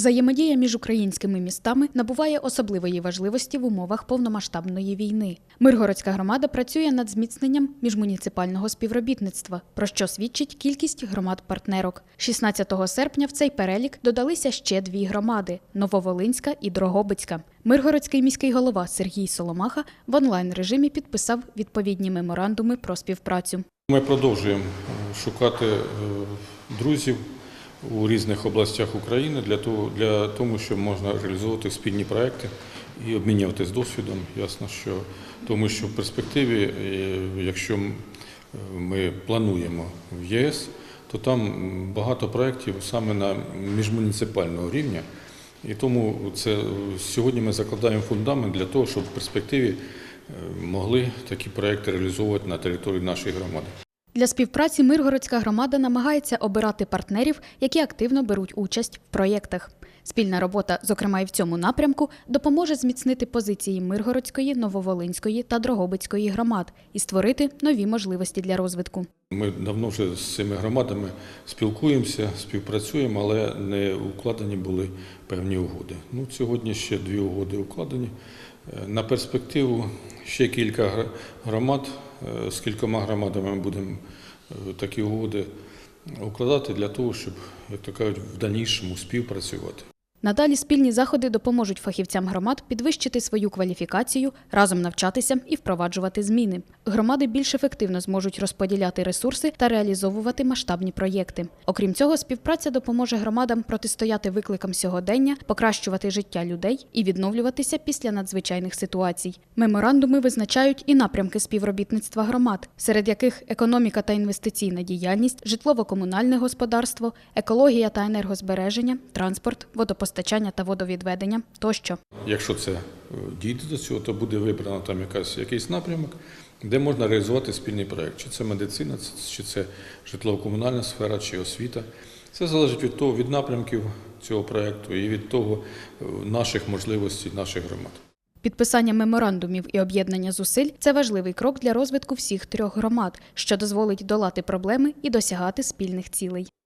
Взаємодія між українськими містами набуває особливої важливості в умовах повномасштабної війни. Миргородська громада працює над зміцненням міжмуніципального співробітництва, про що свідчить кількість громад-партнерок. 16 серпня в цей перелік додалися ще дві громади Нововолинська і Дрогобицька. Миргородський міський голова Сергій Соломаха в онлайн режимі підписав відповідні меморандуми про співпрацю. Ми продовжуємо шукати е, друзів у різних областях України для того, для того, щоб можна реалізовувати спільні проекти і обмінюватись досвідом. Ясно, що тому що в перспективі, е, якщо ми плануємо в ЄС, то там багато проєктів саме на міжмуніципального рівня. І тому це сьогодні ми закладаємо фундамент для того, щоб в перспективі е, могли такі проекти реалізовувати на території нашої громади. Для співпраці Миргородська громада намагається обирати партнерів, які активно беруть участь в проєктах. Спільна робота, зокрема і в цьому напрямку, допоможе зміцнити позиції Миргородської, Нововолинської та Дрогобицької громад і створити нові можливості для розвитку. Ми давно вже з цими громадами спілкуємося, співпрацюємо, але не укладені були певні угоди. Ну, сьогодні ще дві угоди укладені. На перспективу ще кілька громад, е, з кількома громадами ми будемо е, такі угоди укладати для того, щоб, як то кажуть, в дальнішому співпрацювати. Надалі спільні заходи допоможуть фахівцям громад підвищити свою кваліфікацію, разом навчатися і впроваджувати зміни. Громади більш ефективно зможуть розподіляти ресурси та реалізовувати масштабні проєкти. Окрім цього, співпраця допоможе громадам протистояти викликам сьогодення, покращувати життя людей і відновлюватися після надзвичайних ситуацій. Меморандуми визначають і напрямки співробітництва громад, серед яких економіка та інвестиційна діяльність, житлово-комунальне господарство, екологія та енергозбереження, транспорт, водопостачання та водовідведення тощо. Якщо це е, дійде до цього, то буде вибрано там якась, якийсь напрямок, де можна реалізувати спільний проєкт. Чи це медицина, чи це житлово-комунальна сфера, чи освіта. Це залежить від того, від напрямків цього проєкту і від того е, наших можливостей, наших громад. Підписання меморандумів і об'єднання зусиль це важливий крок для розвитку всіх трьох громад, що дозволить долати проблеми і досягати спільних цілей.